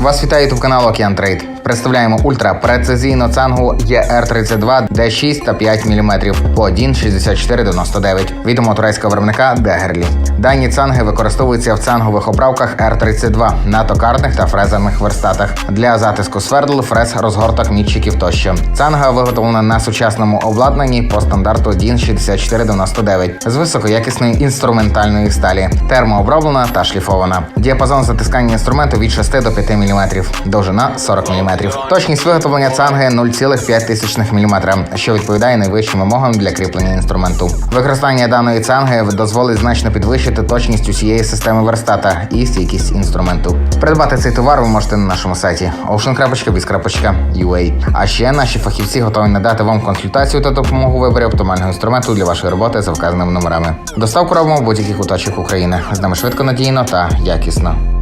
Вас вітає ютуб канал Океан Трейд. Представляємо ультрапрецизійну цангу ER32 D6 та 5 мм по 1,6499 відомо турецького виробника Дегерлі. Дані цанги використовуються в цангових оправках R32 на токарних та фрезерних верстатах для затиску свердл, фрез, розгорток, мітчиків тощо. Цанга виготовлена на сучасному обладнанні по стандарту DIN 6499 з високоякісної інструментальної сталі, термооброблена та шліфована. Діапазон затискання інструменту від 6 до 5 мм, довжина 40 мм. Точність виготовлення цанги 0,5 мм, що відповідає найвищим вимогам для кріплення інструменту. Використання даної цанги дозволить значно підвищити точність усієї системи верстата і стійкість інструменту. Придбати цей товар ви можете на нашому сайті ocean.biz.ua. А ще наші фахівці готові надати вам консультацію та допомогу у виборі оптимального інструменту для вашої роботи за вказаними номерами. Доставку робимо в будь-який куточок України. З нами швидко, надійно та якісно.